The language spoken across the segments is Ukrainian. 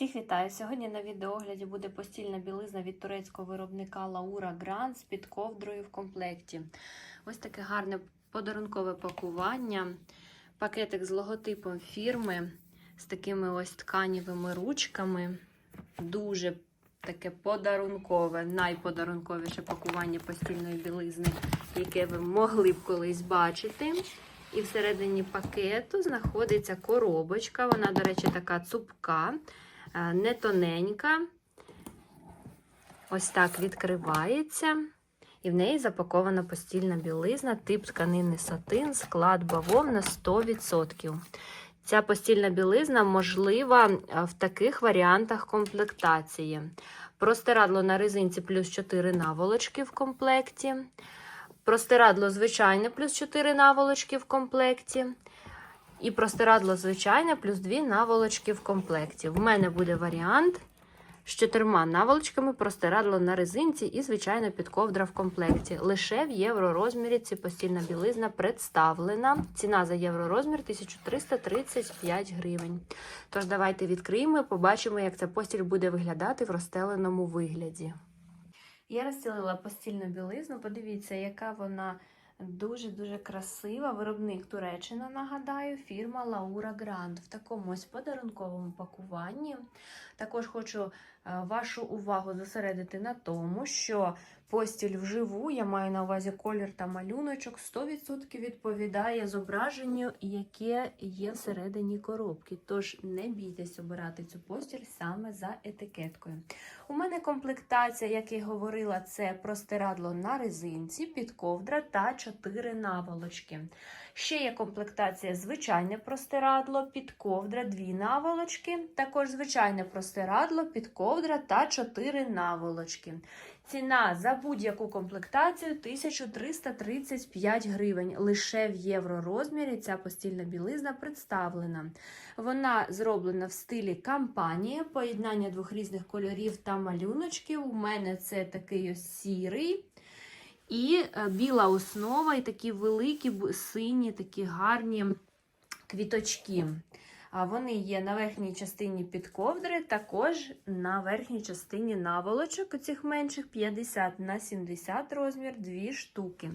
Всіх вітаю! Сьогодні на відеогляді буде постільна білизна від турецького виробника Laura Grand з під ковдрою в комплекті. Ось таке гарне подарункове пакування. Пакетик з логотипом фірми, з такими ось тканівими ручками. Дуже таке подарункове, найподарунковіше пакування постільної білизни, яке ви могли б колись бачити. І всередині пакету знаходиться коробочка. Вона, до речі, така цупка, не тоненька. Ось так відкривається. І в неї запакована постільна білизна, тип тканини сатин, склад бавовна 100%. Ця постільна білизна можлива е, в таких варіантах комплектації. Простирадло на резинці плюс 4 наволочки в комплекті. Простирадло звичайне плюс 4 наволочки в комплекті. І простирадло звичайне плюс 2 наволочки в комплекті. В мене буде варіант з чотирма наволочками, простирадло на резинці і, звичайно, підковдра в комплекті. Лише в євророзмірі ці постільна білизна представлена. Ціна за євророзмір 1335 гривень. Тож, давайте відкриємо і побачимо, як ця постіль буде виглядати в розстеленому вигляді. Я розстелила постільну білизну. Подивіться, яка вона дуже-дуже красива. Виробник Туреччина, нагадаю, фірма Laura Grand в такому ось подарунковому пакуванні. Також хочу вашу увагу зосередити на тому, що постіль вживу, я маю на увазі колір та малюночок, 100% відповідає зображенню, яке є всередині коробки. Тож не бійтесь обирати цю постіль саме за етикеткою. У мене комплектація, як я говорила, це простирадло на резинці, підковдра та 4 наволочки. Ще є комплектація звичайне простирадло, підковдра, 2 наволочки, також звичайне простирадло, підковдра та 4 наволочки. Ціна за будь-яку комплектацію 1335 гривень. Лише в євророзмірі ця постільна білизна представлена. Вона зроблена в стилі кампанії, поєднання двох різних кольорів та малюночків. У мене це такий ось сірий. І біла основа, і такі великі сині, такі гарні квіточки. Вони є на верхній частині підковдри, також на верхній частині наволочок, оцих менших 50 на 70 розмір, дві штуки.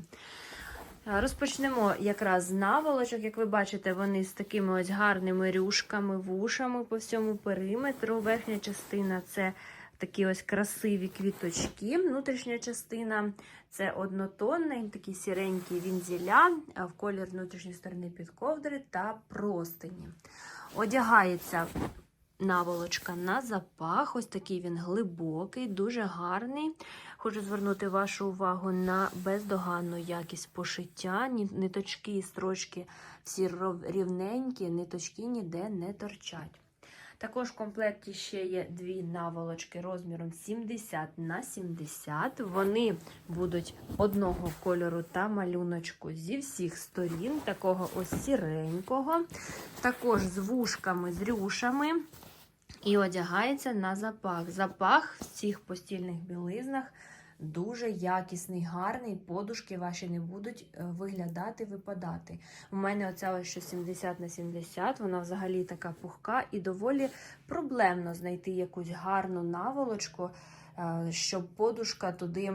Розпочнемо якраз з наволочок. Як ви бачите, вони з такими ось гарними рюшками, вушами по всьому периметру. Верхня частина це такі ось красиві квіточки. Внутрішня частина це однотонний, такі сіренькі вінзіля, в колір внутрішньої сторони підковдри та простині. Одягається наволочка на запах. Ось такий він глибокий, дуже гарний. Хочу звернути вашу увагу на бездоганну якість пошиття. Ниточки і строчки всі рівненькі, ниточки ніде не торчать. Також в комплекті ще є дві наволочки розміром 70 на 70. Вони будуть одного кольору та малюночку зі всіх сторін, такого ось сіренького, також з вушками, з рюшами. І одягається на запах. Запах в цих постільних білизнах дуже якісний, гарний. Подушки ваші не будуть виглядати, випадати. У мене оця ось що 70 на 70, вона взагалі така пухка і доволі проблемно знайти якусь гарну наволочку, щоб подушка туди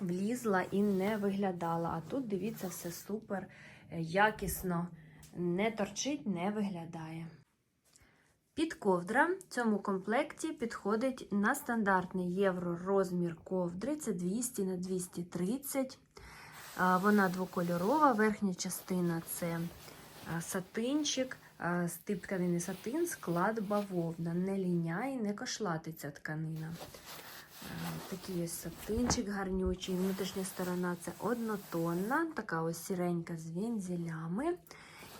влізла і не виглядала. А тут, дивіться, все супер якісно, не торчить, не виглядає. Підковдра в цьому комплекті підходить на стандартний євро розмір ковдри, це 200 на 230. Вона двокольорова, верхня частина це сатинчик, тип тканини сатин, склад бавовна. Не ліняє, не кошлатиться тканина. Такий ось сатинчик гарнючий. Внутрішня сторона це однотонна, така ось сіренька з вензелями.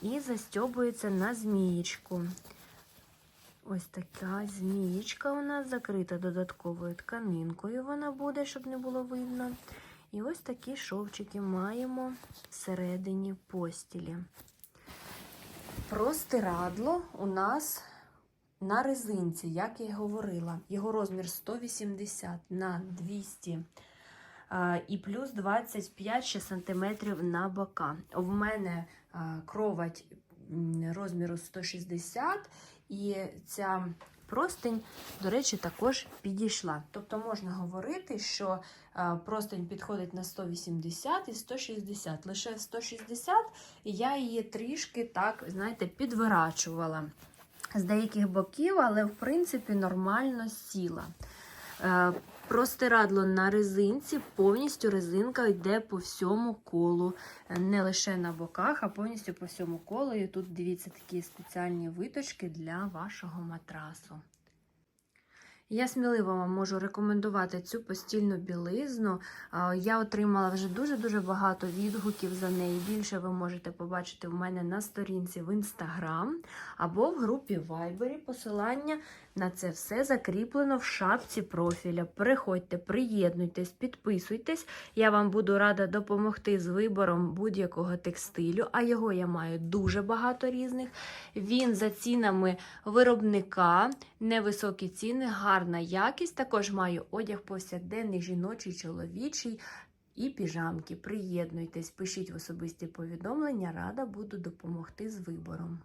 І застьобується на змієчку. Ось така змієчка у нас закрита додатковою тканинкою. Вона буде, щоб не було видно. І ось такі шовчики маємо всередині постілі. Простирадло у нас на резинці, як я й говорила. Його розмір 180 на 200 і плюс 25 ще сантиметрів на бока. В мене кровать розміру 160 і ця простень, до речі, також підійшла. Тобто можна говорити, що е, простень підходить на 180 і 160. Лише 160, я її трішки так, знаєте, підворачувала з деяких боків, але в принципі нормально сіла. Простирадло на резинці, повністю резинка йде по всьому колу, не лише на боках, а повністю по всьому колу. І тут дивіться такі спеціальні виточки для вашого матрасу. Я сміливо вам можу рекомендувати цю постільну білизну. Я отримала вже дуже-дуже багато відгуків за неї. Більше ви можете побачити в мене на сторінці в інстаграм або в групі Viber. Посилання на це все закріплено в шапці профіля. Переходьте, приєднуйтесь, підписуйтесь. Я вам буду рада допомогти з вибором будь-якого текстилю, а його я маю дуже багато різних. Він за цінами виробника, невисокі ціни, гарна якість. Також маю одяг повсякденний, жіночий, чоловічий. І піжамки. Приєднуйтесь, пишіть в особисті повідомлення, рада буду допомогти з вибором.